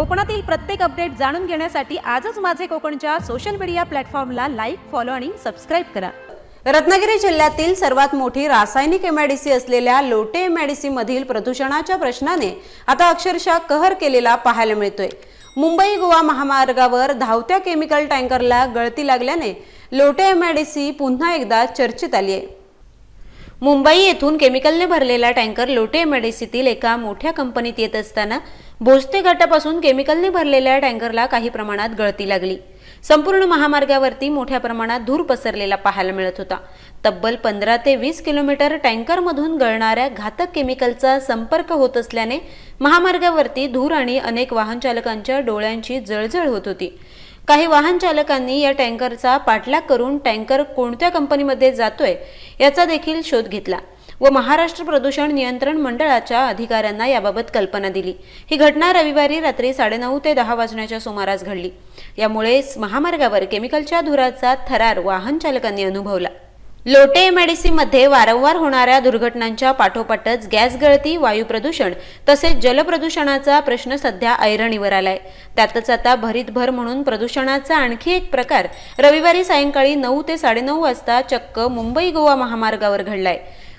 कोकणातील प्रत्येक अपडेट जाणून घेण्यासाठी आजच माझे कोकणच्या सोशल मीडिया प्लॅटफॉर्मला लाईक फॉलो आणि सबस्क्राईब करा. रत्नागिरी जिल्ह्यातील सर्वात मोठी रासायनिक एमआयडीसी असलेल्या लोटे एमआयडीसी मधील प्रदूषणाच्या प्रश्नाने आता अक्षरशः कहर केलेला पाहायला मिळतोय. मुंबई गोवा महामार्गावर धावत्या केमिकल टँकरला गळती लागल्याने लोटे एमआयडीसी पुन्हा एकदा चर्चेत आली आहे मुंबई येथून केमिकलने भरलेला टँकर लोटे एमआयडीसीतील एका मोठ्या कंपनीत येत असताना भोसते घाटापासून केमिकलने भरलेल्या टँकरला काही प्रमाणात गळती लागली. संपूर्ण महामार्गावरती मोठ्या प्रमाणात धूर पसरलेला पाहायला मिळत होता. तब्बल पंधरा ते वीस किलोमीटर टँकरमधून गळणाऱ्या घातक केमिकलचा संपर्क होत असल्याने महामार्गावरती धूर आणि अनेक वाहन चालकांच्या डोळ्यांची जळजळ होत होती. काही वाहन चालकांनी या टँकरचा पाठलाग करून टँकर कोणत्या कंपनीमध्ये जातोय याचा देखील शोध घेतला व महाराष्ट्र प्रदूषण नियंत्रण मंडळाच्या अधिकाऱ्यांना याबाबत कल्पना दिली. ही घटना रविवारी रात्री साडेनऊ ते दहा वाजण्याच्या सुमारास घडली. यामुळे महामार्गावर केमिकलच्या धुराचा थरार वाहन चालकांनी अनुभवला. लोटे एमआयडीसीमध्ये वारंवार होणाऱ्या दुर्घटनांच्या पाठोपाठच गॅस गळती वायू प्रदूषण तसेच जलप्रदूषणाचा प्रश्न सध्या ऐरणीवर आलाय. त्यातच आता भरीत भर म्हणून प्रदूषणाचा आणखी एक प्रकार रविवारी सायंकाळी नऊ ते साडेनऊ वाजता चक्क मुंबई गोवा महामार्गावर घडलाय.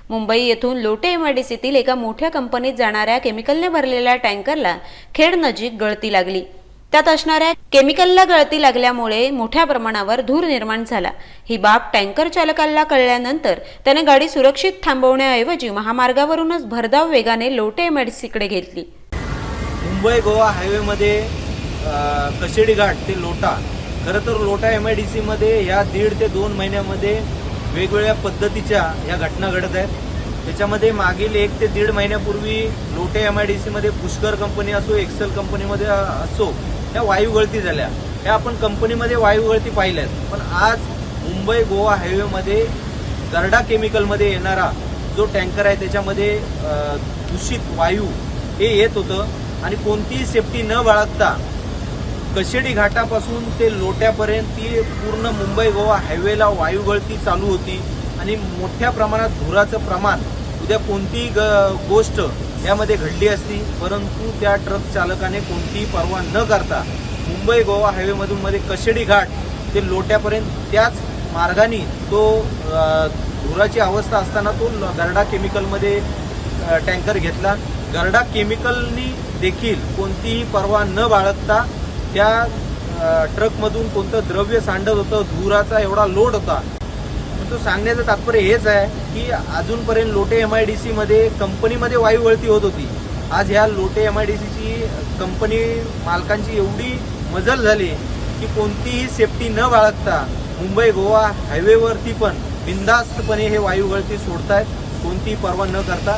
मुंबई येथून लोटे एमआयडीसीतील एका मोठ्या कंपनीत जाणाऱ्या केमिकलने भरलेल्या टँकरला खेड नजीक गळती लागली. त्यात असणाऱ्या केमिकलला गळती लागल्यामुळे मोठ्या प्रमाणावर धूर निर्माण झाला. ही बाब टँकर चालकाला कळल्यानंतर त्याने गाडी सुरक्षित थांबवण्याऐवजी महामार्गावरूनच भरधाव वेगाने लोटे एमआयडीसीकडे घेतली. मुंबई गोवा हायवेमध्ये अ, कशेडी घाट ते लोटा खरं तर लोटा एम आय डी सीमध्ये ह्या दीड ते दोन महिन्यामध्ये वेगवेगळ्या पद्धतीच्या ह्या घटना घडत आहेत. त्याच्यामध्ये मागील एक ते दीड महिन्यापूर्वी लोटे एम आय डी सीमध्ये पुष्कर कंपनी असो एक्सेल कंपनीमध्ये असो त्या वायू गळती झाल्या. त्या आपण कंपनीमध्ये वायू गळती पाहिल्यात. पण आज मुंबई गोवा हायवेमध्ये गर्डा केमिकलमध्ये येणारा जो टँकर आहे त्याच्यामध्ये दूषित वायू हे येत होतं. आणि कोणतीही सेफ्टी न बाळगता कशेडी घाटापासून ते लोट्यापर्यंत ती पूर्ण मुंबई गोवा हायवेला वायू गळती चालू होती. आणि मोठ्या प्रमाणात धुराचं प्रमाण उद्या कोणतीही ग- गोष्ट यामध्ये घडली असती परंतु त्या ट्रक चालकाने कोणतीही पर्वा न करता मुंबई गोवा हायवेमधून मध्ये कशेडी घाट ते लोट्यापर्यंत त्याच मार्गाने तो धुराची अवस्था असताना तो ल- केमिकलमध्ये टँकर घेतला. गरडा केमिकलनी देखील कोणतीही पर्वा न बाळगता त्या ट्रकमधून कोणतं द्रव्य सांडत होतं धुराचा एवढा लोड होता. तो सांगण्याचं तात्पर्य हेच आहे की अजूनपर्यंत लोटे एम आय डी सीमध्ये कंपनीमध्ये वायू गळती होत होती. आज ह्या लोटे एम आय डी सीची कंपनी मालकांची एवढी मजल झाली की कोणतीही सेफ्टी न बाळगता मुंबई गोवा हायवेवरती पण बिनधास्तपणे हे वायू गळती सोडतायत कोणतीही पर्वा न करता.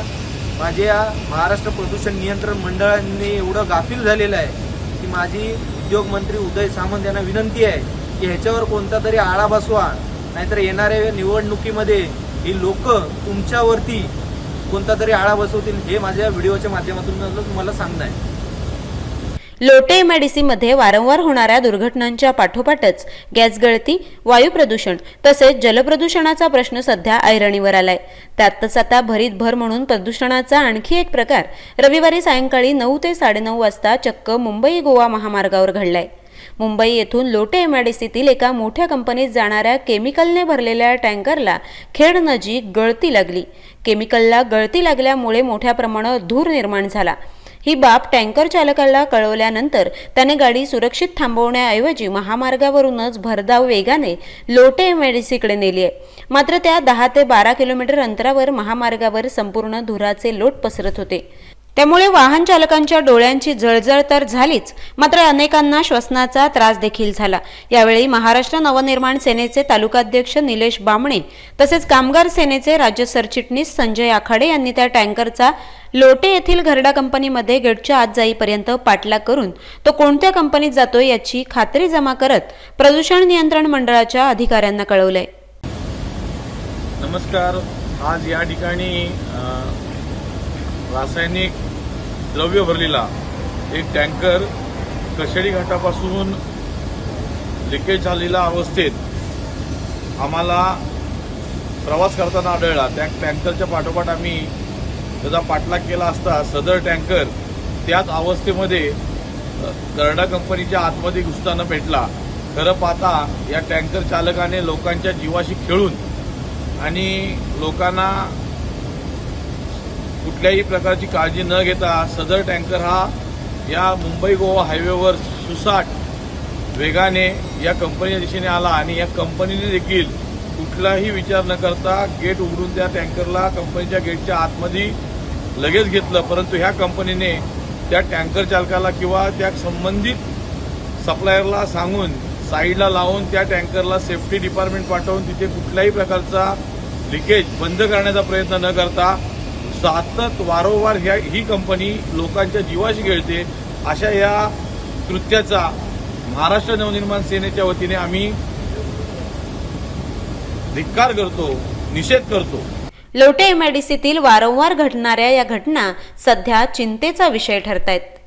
माझ्या महाराष्ट्र प्रदूषण नियंत्रण मंडळाने एवढं गाफील झालेलं आहे की माझी उद्योग मंत्री उदय सामंत यांना विनंती आहे की ह्याच्यावर कोणता तरी आळा बसवा. नाहीतर येणाऱ्या निवडणुकीमध्ये ही लोक तुमच्यावरती कोणता तरी आळा बसवतील हे माझ्या व्हिडिओच्या माध्यमातून तुम्हाला सांगणं आहे. लोटे एमआयडीसीमध्ये वारंवार होणाऱ्या दुर्घटनांच्या पाठोपाठच गॅस गळती वायू प्रदूषण तसेच जलप्रदूषणाचा प्रश्न सध्या ऐरणीवर आलाय. त्यातच आता भरीत भर म्हणून प्रदूषणाचा आणखी एक प्रकार रविवारी सायंकाळी नऊ ते साडेनऊ वाजता चक्क मुंबई गोवा महामार्गावर घडलाय. मुंबई येथून लोटे एमआयडीसीतील एका मोठ्या कंपनीत जाणाऱ्या केमिकलने भरलेल्या टँकरला खेड नजीक गळती लागली. केमिकलला गळती लागल्यामुळे मोठ्या प्रमाणात धूर निर्माण झाला. ही बाब टँकर चालकाला कळवल्यानंतर त्याने गाडी सुरक्षित थांबवण्याऐवजी महामार्गावरूनच भरधाव वेगाने लोटे एमआयडीसीकडे नेली आहे. मात्र त्या दहा ते बारा किलोमीटर अंतरावर महामार्गावर संपूर्ण धुराचे लोट पसरत होते. त्यामुळे वाहन चालकांच्या डोळ्यांची जळजळ तर झालीच मात्र अनेकांना श्वसनाचा त्रास देखील झाला. यावेळी महाराष्ट्र नवनिर्माण सेनेचे तालुकाध्यक्ष निलेश बामणे तसेच कामगार सेनेचे राज्य सरचिटणीस संजय आखाडे यांनी त्या टँकरचा लोटे येथील घरडा कंपनीमध्ये गेटच्या आत जाईपर्यंत पाठलाग करून तो कोणत्या कंपनीत जातोय याची खात्री जमा करत प्रदूषण नियंत्रण मंडळाच्या अधिकाऱ्यांना कळवलंय. नमस्कार. आज या ठिकाणी रासायनिक द्रव्य भरलेला एक टँकर कशेडी घाटापासून लिकेज झालेल्या अवस्थेत आम्हाला प्रवास करताना आढळला. त्या टँकरच्या पाठोपाठ आम्ही त्याचा पाठलाग केला असता सदर टँकर त्याच अवस्थेमध्ये गर्डा कंपनीच्या आतमध्ये घुसताना भेटला. खरं पाहता या टँकर चालकाने लोकांच्या जीवाशी खेळून आणि लोकांना कुठल्याही प्रकारची काळजी न घेता सदर टँकर हा या मुंबई गोवा हायवेवर सुसाट वेगाने या कंपनीच्या दिशेने आला आणि या कंपनीने देखील कुठलाही विचार न करता गेट उघडून त्या टँकरला कंपनीच्या गेटच्या आतमध्ये लगेच घेतलं. परंतु ह्या कंपनीने त्या टँकर चालकाला किंवा त्या संबंधित सप्लायरला सांगून साईडला लावून त्या टँकरला सेफ्टी डिपार्टमेंट पाठवून तिथे कुठल्याही प्रकारचा लिकेज बंद करण्याचा प्रयत्न न करता सतत वारंवार ह्या ही कंपनी लोकांच्या जीवाशी खेळते. अशा या कृत्याचा महाराष्ट्र नवनिर्माण सेनेच्या वतीने आम्ही धिक्कार करतो निषेध करतो. लोटे एमआयडीसीतील वारंवार घडणाऱ्या या घटना सध्या चिंतेचा विषय ठरत आहेत